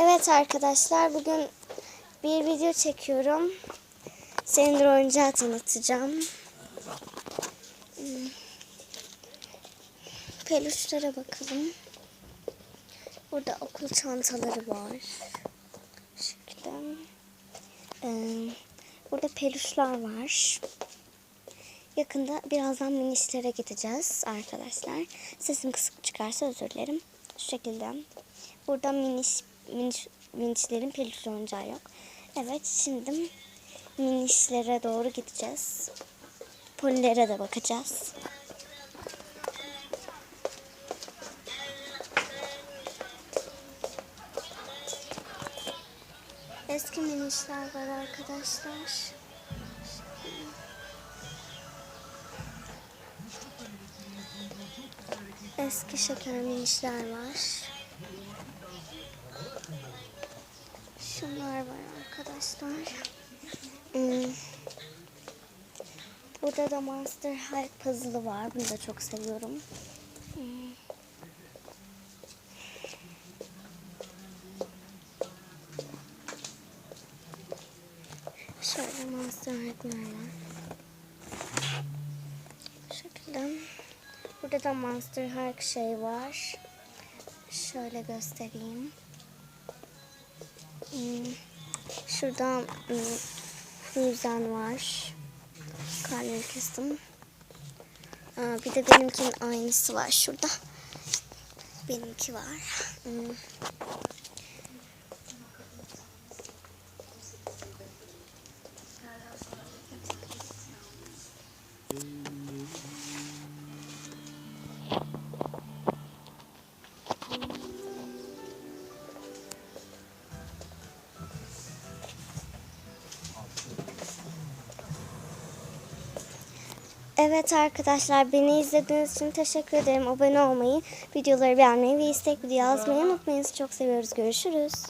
Evet arkadaşlar bugün bir video çekiyorum. Senin oyuncağı tanıtacağım. Hmm. Peluşlara bakalım. Burada okul çantaları var. Şu şekilde. Ee, burada peluşlar var. Yakında birazdan ministlere gideceğiz arkadaşlar. Sesim kısık çıkarsa özür dilerim. Şu şekilde. Burada miniş, miniş, minişlerin peluş oyuncağı yok. Evet şimdi minişlere doğru gideceğiz. Polilere de bakacağız. Eski minişler var arkadaşlar. Eski şeker minişler var. Şunlar var arkadaşlar. Hmm. Burada da Monster High puzzle'ı var. Bunu da çok seviyorum. Hmm. Şöyle Monster High'lar var. Bu şekilde. Burada da Monster High şey var. Şöyle göstereyim. Hmm. Şurada hmm, Füzen var. Karnını kestim. Bir de benimkinin aynısı var şurada. Benimki var. Hmm. Evet arkadaşlar beni izlediğiniz için teşekkür ederim. Abone olmayı, videoları beğenmeyi ve istek video yazmayı unutmayın. Çok seviyoruz. Görüşürüz.